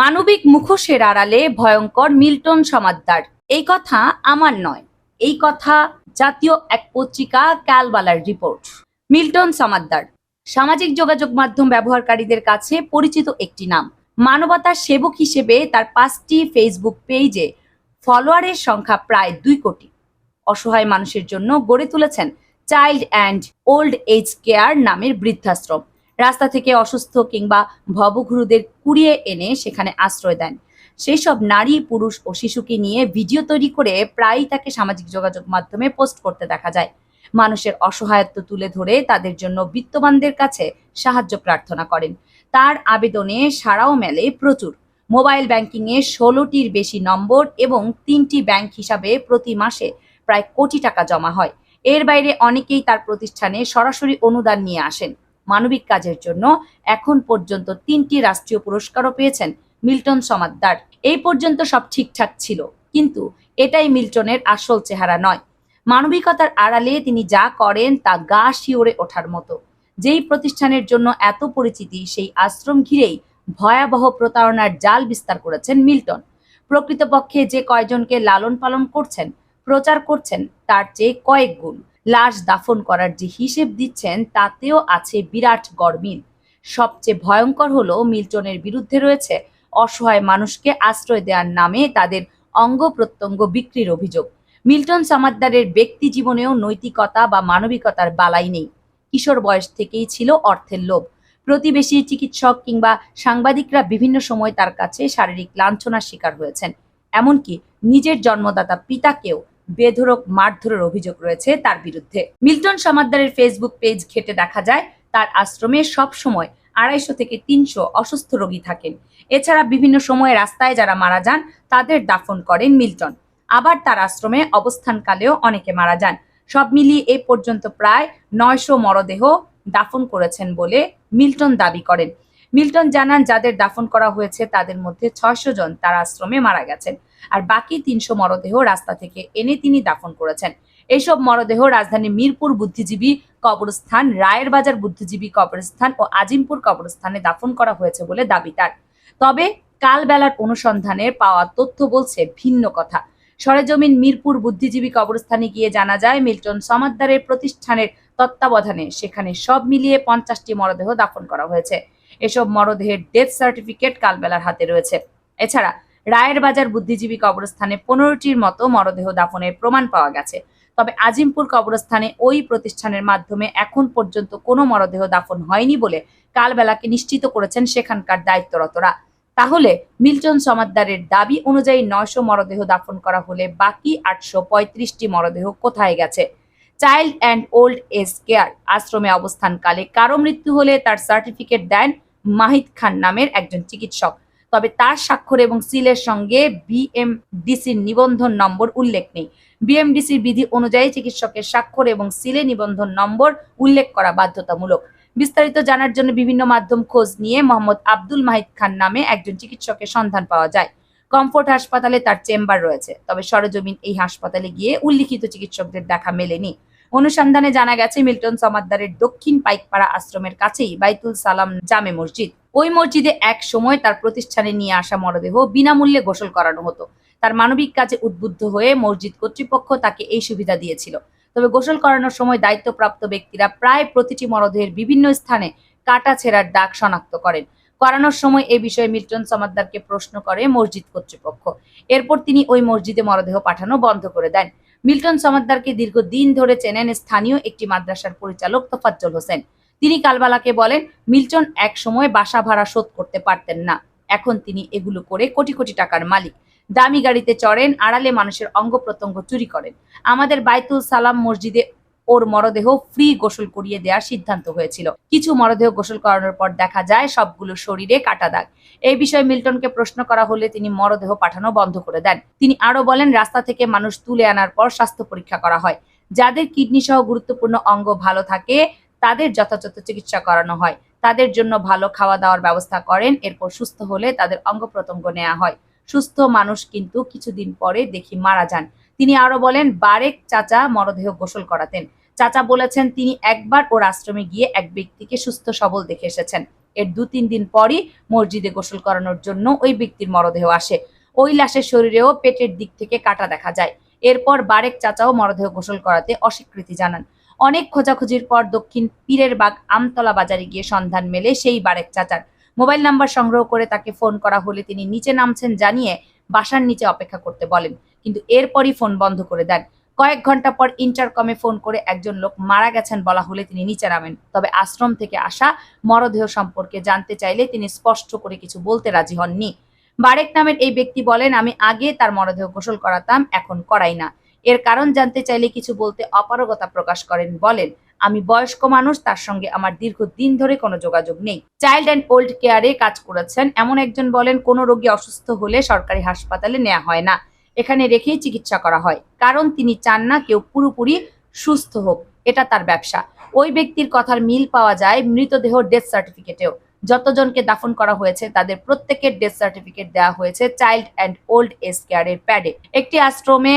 মানবিক মুখোশের আড়ালে ভয়ঙ্কর মিল্টন সমাদ্দার। এই কথা আমার নয়। এই কথা জাতীয় এক পত্রিকা ক্যালবালার রিপোর্ট। মিল্টন সমাদ্দার। সামাজিক যোগাযোগ মাধ্যম ব্যবহারকারীদের কাছে পরিচিত একটি নাম। মানবতার সেবক হিসেবে তার পাঁচটি ফেসবুক পেজে ফলোয়ারের সংখ্যা প্রায় দুই কোটি। অসহায় মানুষের জন্য গড়ে তুলেছেন child and old age care নামের বৃদ্ধাশ্রম। রাস্তা থেকে অসুস্থ কিংবা ভবঘুরুদের কুড়িয়ে এনে সেখানে আশ্রয় দেন। সেই সব নারী, পুরুষ ও শিশুকে নিয়ে ভিডিও তৈরি করে প্রায়ই তাকে সামাজিক যোগাযোগ মাধ্যমে পোস্ট করতে দেখা যায়। মানুষের অসহায়ত্ব তুলে ধরে তাদের জন্য বিত্তবানদের কাছে সাহায্য প্রার্থনা করেন। তার আবেদনে সাড়াও মেলে প্রচুর। মোবাইল ব্যাংকিংয়ে ষোলোটির বেশি নম্বর এবং তিনটি ব্যাংক হিসাবে প্রতি মাসে প্রায় কোটি টাকা জমা হয়। এর বাইরে অনেকেই তার প্রতিষ্ঠানে সরাসরি অনুদান নিয়ে আসেন। মানবিক কাজের জন্য এখন পর্যন্ত তিনটি রাষ্ট্রীয় পুরস্কারও পেয়েছেন মিল্টন সমাদ্দার। এই পর্যন্ত সব ঠিকঠাক ছিল, কিন্তু এটাই মিল্টনের আসল চেহারা নয়। মানবিকতার আড়ালে তিনি যা করেন তা গা শিওরে ওঠার মতো। যেই প্রতিষ্ঠানের জন্য এত পরিচিতি, সেই আশ্রম ঘিরেই ভয়াবহ প্রতারণার জাল বিস্তার করেছেন মিল্টন। প্রকৃতপক্ষে যে কয়জনকে লালন পালন করছেন, প্রচার করছেন, তার চেয়ে কয়েক গুণ। লাশ দাফন করার যে হিসেব দিচ্ছেন, তাতেও আছে বিরাট গরমিল। সবচেয়ে ভয়ঙ্কর হলো মিল্টনের বিরুদ্ধে রয়েছে অসহায় মানুষকে আশ্রয় দেওয়ার নামে তাদের অঙ্গ প্রত্যঙ্গ বিক্রির অভিযোগ। মিল্টন সামাদ্দারের ব্যক্তি জীবনেও নৈতিকতা বা মানবিকতার বালাই নেই। কিশোর বয়স থেকেই ছিল অর্থের লোভ। প্রতিবেশী চিকিৎসক কিংবা সাংবাদিকরা বিভিন্ন সময় তার কাছে শারীরিক লাঞ্ছনার শিকার হয়েছেন। এমনকি নিজের জন্মদাতা পিতাকেও বেধরক মারধরের অভিযোগ রয়েছে তার বিরুদ্ধে। মিল্টন সমাদ্দারের ফেসবুক পেজ ঘেটে দেখা যায়, তার আশ্রমে সব সময় আড়াইশো থেকে তিনশো অসুস্থ রোগী থাকেন। এছাড়া বিভিন্ন সময়ে রাস্তায় যারা মারা যান, তাদের দাফন করেন মিল্টন। আবার তার আশ্রমে অবস্থানকালেও অনেকে মারা যান। সব মিলিয়ে এ পর্যন্ত প্রায় নয়শো মরদেহ দাফন করেছেন বলে মিল্টন দাবি করেন। মিল্টন জানান, যাদের দাফন করা হয়েছে তাদের মধ্যে ছয়শো জন তার আশ্রমে মারা গেছেন, আর বাকি তিনশো মরদেহ রাস্তা থেকে এনে তিনি দাফন করেছেন। এইসব মরদেহ রাজধানী মিরপুর বুদ্ধিজীবী কবরস্থান রায়ের বাজার বুদ্ধিজীবী কবরস্থান ও আজিমপুর কবরস্থানে দাফন করা হয়েছে বলে দাবি তার। তবে কালবেলার অনুসন্ধানে পাওয়া তথ্য বলছে ভিন্ন কথা। সরেজমিন মিরপুর বুদ্ধিজীবী কবরস্থানে গিয়ে জানা যায়, মিল্টন সমাদ্দারের প্রতিষ্ঠানের তত্ত্বাবধানে সেখানে সব মিলিয়ে পঞ্চাশটি মরদেহ দাফন করা হয়েছে। এসব মরদেহের ডেথ সার্টিফিকেট কালবেলার হাতে রয়েছে। এছাড়া, রায়ের বাজার বুদ্ধিজীবী কবরস্থানে পনেরোটির মতো মরদেহ দাফনের প্রমাণ পাওয়া গেছে। তবে আজিমপুর কবরস্থানে ওই প্রতিষ্ঠানের মাধ্যমে এখন পর্যন্ত কোনো মরদেহ দাফন হয়নি বলে কালবেলাকে নিশ্চিত করেছেন সেখানকার দায়িত্বরতরা। তাহলে, মিল্টন সমাদ্দারের দাবি অনুযায়ী নয়শো মরদেহ দাফন করা হলে বাকি আটশো পঁয়ত্রিশটি মরদেহ কোথায় গেছে? Child and old age care আশ্রমে অবস্থানকালে কারও মৃত্যু হলে তার সার্টিফিকেট দেন মাহিদ খান নামের একজন চিকিৎসক। তবে তার স্বাক্ষর এবং সিলের সঙ্গে বিএমডিসির নিবন্ধন নম্বর উল্লেখ নেই। বিএমডিসির বিধি অনুযায়ী চিকিৎসকের স্বাক্ষর এবং সিলে নিবন্ধন নম্বর উল্লেখ করা বাধ্যতামূলক। বিস্তারিত জানার জন্য বিভিন্ন মাধ্যম খোঁজ নিয়ে মোহাম্মদ আব্দুল মাহিদ খান নামে একজন চিকিৎসকের সন্ধান পাওয়া যায়। কমফোর্ট হাসপাতালে তার চেম্বার রয়েছে। তবে সরেজমিন এই হাসপাতালে গিয়ে উল্লিখিত চিকিৎসকদের দেখা মেলেনি। অনুসন্ধানে জানা গেছে, মিল্টন সমাদ্দারের দক্ষিণ পাইকপাড়া আশ্রমের কাছেই বাইতুল সালাম জামে মসজিদ। ওই মসজিদে এক সময় তার প্রতিষ্ঠানে নিয়ে আসা মরদেহ বিনামূল্যে গোসল করানো হতো। তার মানবিক কাজে উদ্বুদ্ধ হয়ে মসজিদ কর্তৃপক্ষ তাকে এই সুবিধা দিয়েছিল। তবে গোসল করানোর সময় দায়িত্বপ্রাপ্ত ব্যক্তিরা প্রায় প্রতিটি মরদেহের বিভিন্ন স্থানে কাটা ছেঁড়ার দাগ শনাক্ত করেন। করানোর সময় এ বিষয়ে মিল্টন সমাদ্দারকে প্রশ্ন করে মসজিদ কর্তৃপক্ষ। এরপর তিনি ওই মসজিদে মরদেহ পাঠানো বন্ধ করে দেন। মিল্টন সমাদ্দারকে দীর্ঘদিন ধরে চেনেন স্থানীয় একটি মাদ্রাসার পরিচালক তোফাজ্জল হোসেন। তিনি কালবালাকে বলেন, মিল্টন এক সময় বাসা ভাড়া শোধ করতে পারতেন না। এখন তিনি এগুলো করে কোটি কোটি টাকার মালিক। দামি গাড়িতে চড়েন, আড়ালে মানুষের অঙ্গ প্রত্যঙ্গ চুরি করেন। আমাদের বাইতুল সালাম মসজিদে ওর মরদেহ ফ্রি গোসল করিয়ে দেওয়ার সিদ্ধান্ত হয়েছিল। কিছু মরদেহ গোসল করানোর পর দেখা যায় সবগুলো শরীরে কাটা দাগ। এই বিষয়ে মিল্টনকে প্রশ্ন করা হলে তিনি মরদেহ পাঠানো বন্ধ করে দেন। তিনি আরও বলেন, রাস্তা থেকে মানুষ তুলে আনার পর স্বাস্থ্য পরীক্ষা করা হয়। যাদের কিডনি সহ গুরুত্বপূর্ণ অঙ্গ ভালো থাকে, তাদের যথাযথ চিকিৎসা করানো হয়। তাদের জন্য ভালো খাওয়া দাওয়ার ব্যবস্থা করেন, এরপর সুস্থ হলে তাদের অঙ্গ প্রত্যঙ্গ নেওয়া হয়। সুস্থ মানুষ কিন্তু কিছুদিন পরে দেখি মারা যান। তিনি আরও বলেন, বারেক চাচা মরদেহ গোসল করাতেন। চাচা বলেছেন, তিনি একবার ওর আশ্রমে গিয়ে এক ব্যক্তিকে সুস্থ সবল দেখে এসেছেন। এর দু তিন দিন পরই মসজিদে গোসল করানোর জন্য ওই ব্যক্তির মরদেহ আসে। ওই লাশের শরীরেও পেটের দিক থেকে কাটা দেখা যায়। এরপর বারেক চাচাও মরদেহ গোসল করাতে অস্বীকৃতি জানান। অনেক খোঁজাখুঁজির পর দক্ষিণ পীরের বাগ আমতলা বাজারে গিয়ে সন্ধান মেলে সেই বারেক চাচার। মোবাইল নাম্বার সংগ্রহ করে তাকে ফোন করা হলে তিনি নিচে নামছেন জানিয়ে বাসার নিচে অপেক্ষা করতে বলেন। কিন্তু এরপরই ফোন বন্ধ করে দেন। কয়েক ঘণ্টা পর ইন্টারকমে ফোন করে একজন লোক মারা গেছেন বলা হলে তিনি নিচে নামেন। তবে আশ্রম থেকে আসা মরদেহ সম্পর্কে জানতে চাইলে তিনি স্পষ্ট করে কিছু বলতে রাজি হননি। বারেক নামের এই ব্যক্তি বলেন, আমি আগে তার মরদেহ গোসল করাতাম, এখন করাই না। এর কারণ জানতে চাইলে কিছু বলতে অপারগতা প্রকাশ করেন। বলেন, আমি বয়স্ক মানুষ, তার সঙ্গে আমার দীর্ঘদিন ধরে কোনো যোগাযোগ নেই। চাইল্ড অ্যান্ড ওল্ড কেয়ারে কাজ করেছেন। এমন একজন বলেন, কোনো রোগী অসুস্থ হলে সরকারি হাসপাতালে নেওয়া হয় না। এখানে রেখেই চিকিৎসা করা হয়। কারণ তিনি চান না কেউ পুরোপুরি সুস্থ হোক। এটা তার ব্যবসা। ওই ব্যক্তির কথার মিল পাওয়া যায় মৃতদেহ ডেথ সার্টিফিকেটেও যতজনকে দাফন করা হয়েছে, তাদের প্রত্যেকের ডেথ সার্টিফিকেট দেওয়া হয়েছে চাইল্ড অ্যান্ড ওল্ড এজ কেয়ারের প্যাডে একটি আশ্রমে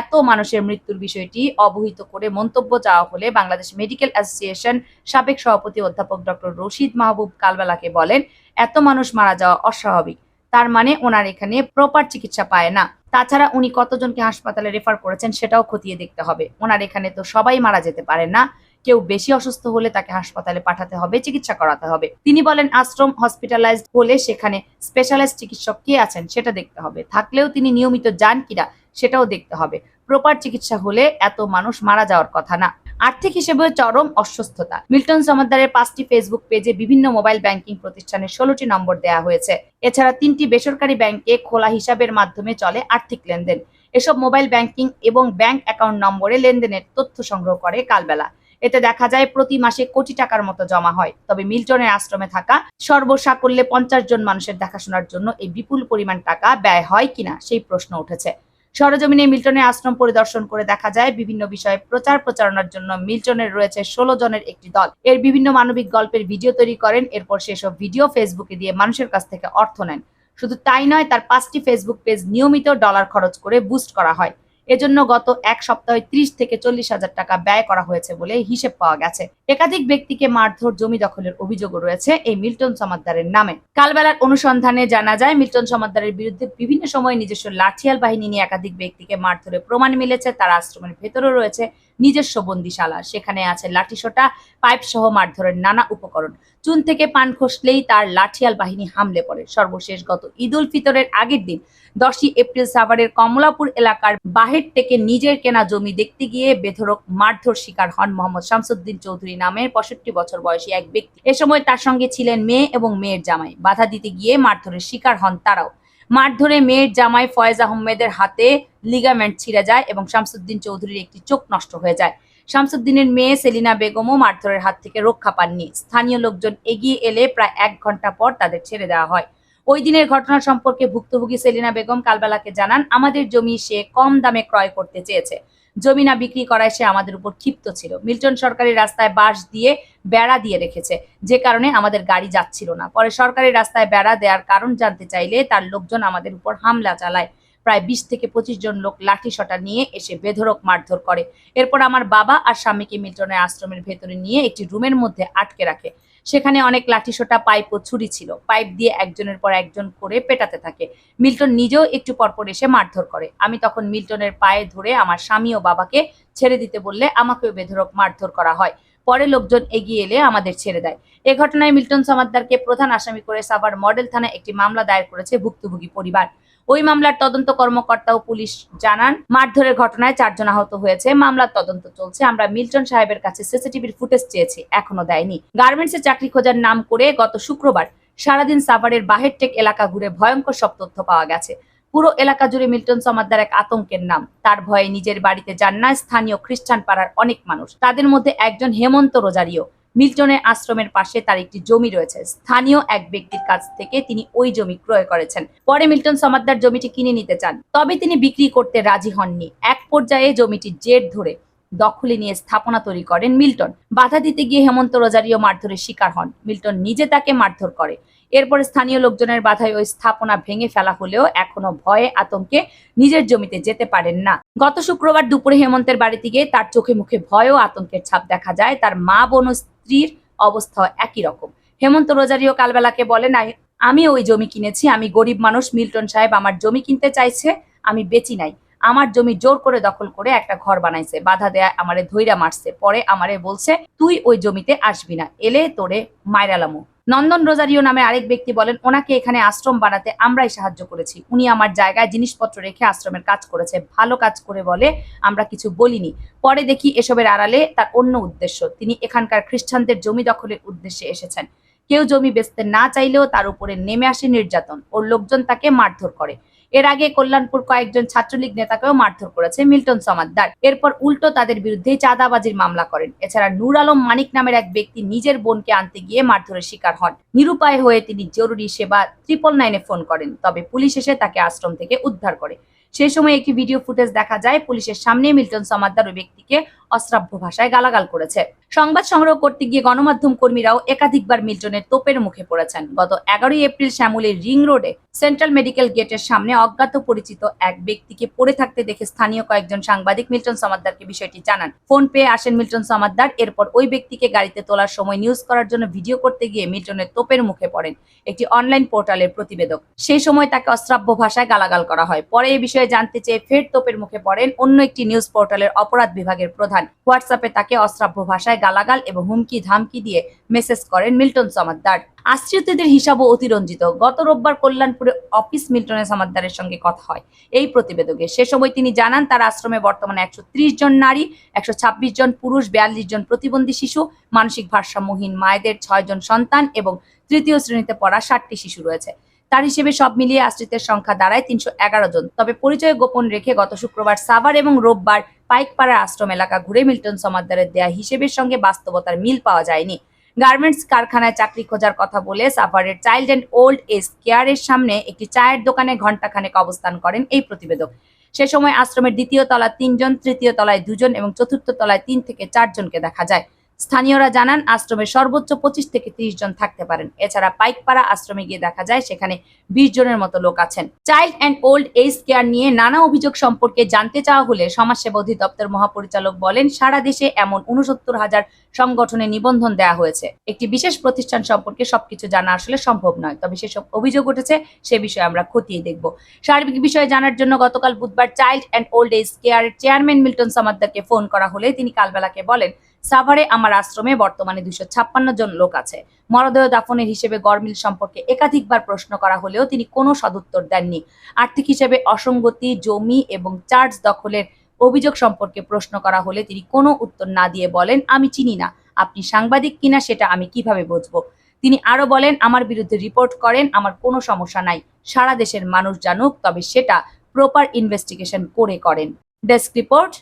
এত মানুষের মৃত্যুর বিষয়টি অবহিত করে মন্তব্য চাওয়া হলে বাংলাদেশ মেডিকেল অ্যাসোসিয়েশন সাবেক সভাপতি অধ্যাপক ডক্টর রশিদ মাহবুব কালবেলাকে বলেন, এত মানুষ মারা যাওয়া অস্বাভাবিক। তার মানে ওনার এখানে প্রপার চিকিৎসা পায় না। তাছাড়া উনি কতজনকে হাসপাতালে রেফার করেছেন সেটাও খতিয়ে দেখতে হবে। ওনার এখানে তো সবাই মারা যেতে পারে না। কেউ বেশি অসুস্থ হলে তাকে হাসপাতালে পাঠাতে হবে, চিকিৎসা করাতে হবে। তিনি বলেন, আশ্রম হসপিটালাইজড হলে সেখানে স্পেশালাইজড চিকিৎসক কে আছেন সেটা দেখতে হবে। থাকলেও তিনি নিয়মিত যান কিনা সেটাও দেখতে হবে। প্রপার চিকিৎসা হলে এত মানুষ মারা যাওয়ার কথা না। আর্থিক হিসেবে চরম অসুস্থতা। মিল্টন সমাদ্দারের পাঁচটি ফেসবুক পেজে বিভিন্ন মোবাইল ব্যাংকিং প্রতিষ্ঠানের ষোলোটি নম্বর দেওয়া হয়েছে। এছাড়া তিনটি বেসরকারি ব্যাংকে খোলা হিসাবের মাধ্যমে চলে আর্থিক লেনদেন। এসব মোবাইল ব্যাংকিং এবং ব্যাংক অ্যাকাউন্ট নম্বরে লেনদেনের তথ্য সংগ্রহ করে কালবেলা। এতে দেখা যায় প্রতি মাসে কোটি টাকার মতো জমা হয়। তবে মিল্টনের আশ্রমে থাকা সর্বসাকল্যে পঞ্চাশ জন মানুষের দেখাশোনার জন্য এই বিপুল পরিমাণ টাকা ব্যয় হয় কিনা সেই প্রশ্ন উঠেছে। সরজমিনে মিল্টনের আশ্রম পরিদর্শন করে দেখা যায় বিভিন্ন বিষয়ে প্রচার প্রচারণার জন্য মিল্টনের রয়েছে ষোলো জনের একটি দল। এর বিভিন্ন মানবিক গল্পের ভিডিও তৈরি করেন, এরপর সেসব ভিডিও ফেসবুকে দিয়ে মানুষের কাছ থেকে অর্থ নেন। শুধু তাই নয়, তার পাঁচটি ফেসবুক পেজ নিয়মিত ডলার খরচ করে বুস্ট করা হয়। এজন্য গত এক সপ্তাহে ত্রিশ থেকে চল্লিশ হাজার টাকা ব্যয় করা হয়েছে বলে হিসেব পাওয়া গেছে। একাধিক ব্যক্তিকে মারধর জমি দখলের অভিযোগ রয়েছে এই মিল্টন সমাদ্দারের নামে। কালবেলার অনুসন্ধানে জানা যায়, মিল্টন সমাদ্দারের বিরুদ্ধে বিভিন্ন সময় নিজস্ব লাঠিয়াল বাহিনী নিয়ে একাধিক ব্যক্তিকে মারধরে প্রমাণ মিলেছে। তার আশ্রমের ভেতরেও রয়েছে নিজস্ব বন্দিশালা। সেখানে আছে লাঠিসোটা পাইপ সহ মারধরের নানা উপকরণ। চুন থেকে পান খসলেই তার লাঠিয়াল বাহিনী হামলে পড়ে। সর্বশেষ গত ঈদ উল ফিতরের আগের দিন দশই এপ্রিল সাভারের কমলাপুর এলাকার বাহের থেকে নিজের কেনা জমি দেখতে গিয়ে বেধরক মারধর শিকার হন মোহাম্মদ শামসুদ্দিন চৌধুরী নামের পঁয়ষট্টি বছর বয়সী এক ব্যক্তি। এ সময় তার সঙ্গে ছিলেন মেয়ে এবং মেয়ের জামাই। বাধা দিতে গিয়ে মারধরের শিকার হন তারাও। মারধরে মেয়ের জামাই ফয়েজ আহমেদের হাতে লিগামেন্ট ছিঁড়ে যায় এবং শামসুদ্দিন চৌধুরীর একটি চোখ নষ্ট হয়ে যায়। শামসুদ্দিনের মেয়ে সেলিনা বেগমও মারধরের হাত থেকে রক্ষা পাননি। স্থানীয় লোকজন এগিয়ে এলে প্রায় এক ঘণ্টা পর তাদের ছেড়ে দেওয়া হয়। ওই দিনের ঘটনা সম্পর্কে ভুক্তভোগী সেলিনা বেগম কালবেলাকে জানান, আমাদের জমি সে কম দামে ক্রয় করতে চেয়েছে। জমি না বিক্রি করায় সে আমাদের উপর ক্ষিপ্ত ছিল। মিল্টন সরকারি রাস্তায় বাঁশ দিয়ে বেড়া দিয়ে রেখেছে। যে কারণে আমাদের গাড়ি যাচ্ছিল না। পরে সরকারি রাস্তায় বেড়া দেওয়ার কারণ জানতে চাইলে তার লোকজন আমাদের উপর হামলা চালায়। প্রায় বিশ থেকে পঁচিশ জন লোক লাঠি সটা নিয়ে এসে বেধরক মারধর করে। এরপর আমার বাবা আর স্বামীকে মিল্টনের আশ্রমের ভেতরে নিয়ে একটি রুমের মধ্যে আটকে রাখে। সেখানে অনেক লাঠিসোঁটা, পাইপ ও ছুরি ছিল। পাইপ দিয়ে একজনের পর একজন করে পেটাতে থাকে। মিল্টন নিজেও একটু পরপর এসে মারধর করে। আমি তখন মিল্টনের পায়ে ধরে আমার স্বামী ও বাবাকে ছেড়ে দিতে বললে আমাকেও বেধরক মারধর করা হয়। পরে লোকজন এগিয়ে এলে আমাদের ছেড়ে দেয়। এ ঘটনায় মিল্টন সমাদ্দারকে প্রধান আসামি করে সাভার মডেল থানায় একটি মামলা দায়ের করেছে ভুক্তভোগী পরিবার। ওই মামলার তদন্ত কর্মকর্তা ও পুলিশ জানান, মারধরের ঘটনায় চারজন আহত হয়েছে। মামলার তদন্ত চলছে। আমরা মিল্টন সাহেবের কাছে সিসিটিভির ফুটেজ চেয়েছি, এখনও দেয়নি। গার্মেন্টসে চাকরি খোঁজার নাম করে গত শুক্রবার সারাদিন সাভারের বাহেরটেক এলাকা ঘুরে ভয়ঙ্কর সব তথ্য পাওয়া গেছে। পুরো এলাকা জুড়ে মিল্টন সমাদ্দার এক আতঙ্কের নাম। তার ভয়ে নিজের বাড়িতে যান না স্থানীয় খ্রিস্টান পাড়ার অনেক মানুষ। তাদের মধ্যে একজন হেমন্ত রোজারিও। মিল্টনের আশ্রমের পাশে তার একটি জমি রয়েছে। স্থানীয় এক ব্যক্তির কাছ থেকে তিনি ওই জমি ক্রয় করেছেন। পরে মিল্টন সমাদ্দার জমিটি কিনে নিতে চান। তবে তিনি বিক্রি করতে রাজি হননি। এক পর্যায়ে জমিটি জেট ধরে দখলে নিয়ে স্থাপনা তৈরি করেন মিল্টন। বাধা দিতে গিয়ে হেমন্ত রোজারিও মারধরের শিকার হন। মিল্টন নিজে তাকে মারধর করে। এরপর স্থানীয় লোকজনের বাধায় ওই স্থাপনা ভেঙে ফেলা হলেও এখনও ভয়ে আতঙ্কে নিজের জমিতে যেতে পারেন না। গত শুক্রবার দুপুরে হেমন্তের বাড়িতে গিয়ে তার চোখে মুখে ভয় ও আতঙ্কের ছাপ দেখা যায়। তার মা, বোন স্ত্রীর অবস্থা একই রকম। হেমন্ত রোজারিও কালবেলাকে বলেন, "আই- আমি ওই জমি কিনেছি। আমি গরিব মানুষ। মিল্টন সাহেব আমার জমি কিনতে চাইছে। আমি বেচি নাই। আমার জমি জোর করে দখল করে একটা ঘর বানাইছে। বাধা দেয়া আমারে ধৈরা মারছে। পরে আমারে বলছে, তুই ওই জমিতে আসবি না। এলে তোরে মাইরালামু নন্দন রোজারিও নামে আরেক ব্যক্তি বলেন, ওনাকে এখানে আশ্রম বানাতে আমরাই সাহায্য করেছি। উনি আমার জায়গায় জিনিসপত্র রেখে আশ্রমের কাজ করেছে। ভালো কাজ করে বলে আমরা কিছু বলিনি। পরে দেখি এসবের আড়ালে তার অন্য উদ্দেশ্য। তিনি এখানকার খ্রিস্টানদের জমি দখলের উদ্দেশ্যে এসেছেন। কেউ জমি বেচতে না চাইলেও তার উপরে নেমে আসে নির্যাতন। ওর লোকজন তাকে মারধর করে। এর আগে কল্যাণপুর কয়েকজন ছাত্রলীগ নেতাকেও মারধর করেছে মিল্টন সমাদ্দার এরপর উল্টো তাদের বিরুদ্ধে চাঁদাবাজির মামলা করেন। এছাড়া নূর আলম মানিক নামের এক ব্যক্তি নিজের বোনকে আনতে গিয়ে মারধরের শিকার হন। নিরুপায় হয়ে তিনি জরুরি সেবা ট্রিপল নাইনে ফোন করেন, তবে পুলিশ এসে তাকে আশ্রম থেকে উদ্ধার করে। সেই সময় একটি ভিডিও ফুটেজ দেখা যায়, পুলিশের সামনে মিল্টন সমাদ্দার ওই ব্যক্তিকে অশ্রাব্য ভাষায় গালাগাল করেছে। সংবাদ সংগ্রহ করতে গিয়ে গণমাধ্যম কর্মীরাও একাধিকবার মিল্টনের তোপের মুখে পড়েছেন। গত এগারোই এপ্রিল শ্যামলের রিং রোডে সেন্ট্রাল মেডিকেল গেটের সামনে অজ্ঞাত পরিচিত এক ব্যক্তিকে পড়ে থাকতে দেখে স্থানীয় কয়েকজন সাংবাদিক মিল্টন সমাদ্দারকে বিষয়টি জানান। ফোন পেয়ে আসেন মিল্টন সমাদ্দার, এরপর ওই ব্যক্তিকে গাড়িতে তোলার সময় নিউজ করার জন্য ভিডিও করতে গিয়ে মিল্টনের তোপের মুখে পড়েন। একটি অনলাইন পোর্টালের প্রতিবেদক। সেই সময় তাকে অশ্রাব্য ভাষায় গালাগাল করা হয়। পরে এই জানতে চেয়ে ফের তোপের মুখে পড়েন অন্য একটি নিউজ পোর্টালের অপরাধ বিভাগের প্রধান। হোয়াটসঅ্যাপে তাকে অশ্রাব্য ভাষায় গালাগাল এবং হুমকি ধামকি দিয়ে মেসেজ করেন মিল্টন সমাদ্দার। আশ্রিতদের হিসাবও অতিরঞ্জিত। গত রোববার কল্যাণপুরে অফিস মিল্টনের সমাদ্দারের সঙ্গে কথা হয়। এই প্রতিবেদকে সে সময় তিনি জানান, তার আশ্রমে বর্তমানে একশো ত্রিশ জন নারী, একশো ছাব্বিশ জন পুরুষ, বিয়াল্লিশ জন প্রতিবন্ধী শিশু, মানসিক ভারসাম্যহীন মায়েদের ছয় জন সন্তান এবং তৃতীয় শ্রেণীতে পড়া ষাটটি শিশু রয়েছে। তার হিসেবে সব মিলিয়ে আশ্রিতের সংখ্যা দাঁড়ায় তিনশো এগারো জন। তবে পরিচয় গোপন রেখে গত শুক্রবার সাভার এবং রোববার পাইকপাড়া আশ্রম এলাকা ঘুরে মিল্টন সমাদ্দারের দেয়া হিসেবের সঙ্গে বাস্তবতার মিল পাওয়া যায়নি। গার্মেন্টস কারখানায় চাকরি খোঁজার কথা বলে সাভারের চাইল্ড অ্যান্ড ওল্ড এজ কেয়ারের সামনে একটি চায়ের দোকানে ঘণ্টাখানেক অবস্থান করেন এই প্রতিবেদক। সে সময় আশ্রমের দ্বিতীয় তলা তিনজন, তৃতীয় তলায় দুজন এবং চতুর্থ তলায় তিন থেকে চারজনকে দেখা যায়। স্থানীয়রা জানান, আশ্রমে সর্বোচ্চ পঁচিশ থেকে ত্রিশ জন থাকতে পারেন। এছাড়া পাইকপাড়া আশ্রমে গিয়ে দেখা যায়, সেখানে বিশ জনের মতো লোক আছেন। Child and old age care নিয়ে নানা অভিযোগ সম্পর্কে জানতে চাওয়া হলে সমাজসেবা অধিদপ্তর মহাপরিচালক বলেন, সারা দেশে এমন উনসত্তর হাজার সংগঠনে নিবন্ধন দেওয়া হয়েছে। একটি বিশেষ প্রতিষ্ঠান সম্পর্কে সবকিছু জানা আসলে সম্ভব নয়, তবে সেসব অভিযোগ উঠেছে, সে বিষয়ে আমরা খতিয়ে দেখব। সার্বিক বিষয়ে জানার জন্য গতকাল বুধবার চাইল্ড অ্যান্ড ওল্ড এজ কেয়ারের চেয়ারম্যান মিল্টন সামাদ্দারকে ফোন করা হলে তিনি কালবেলাকে বলেন সাভারে আমার আশ্রমে বর্তমানে দুশো ছাপ্পান্ন জন লোক আছে। মরদেহ দাফনের হিসেবে গরমিল সম্পর্কে একাধিকবার প্রশ্ন করা হলেও তিনি কোনো সদুত্তর দেননি। আর্থিক হিসেবে অসঙ্গতি, জমি এবং চার্জ দখলের অভিযোগ সম্পর্কে প্রশ্ন করা হলে তিনি কোনো উত্তর না দিয়ে বলেন, আমি চিনি না। আপনি সাংবাদিক কিনা সেটা আমি কীভাবে বুঝব? তিনি আরও বলেন, আমার বিরুদ্ধে রিপোর্ট করেন, আমার কোনো সমস্যা নাই। সারা দেশের মানুষ জানুক, তবে সেটা প্রপার ইনভেস্টিগেশন করে করেন। Desk report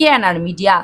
KNR media.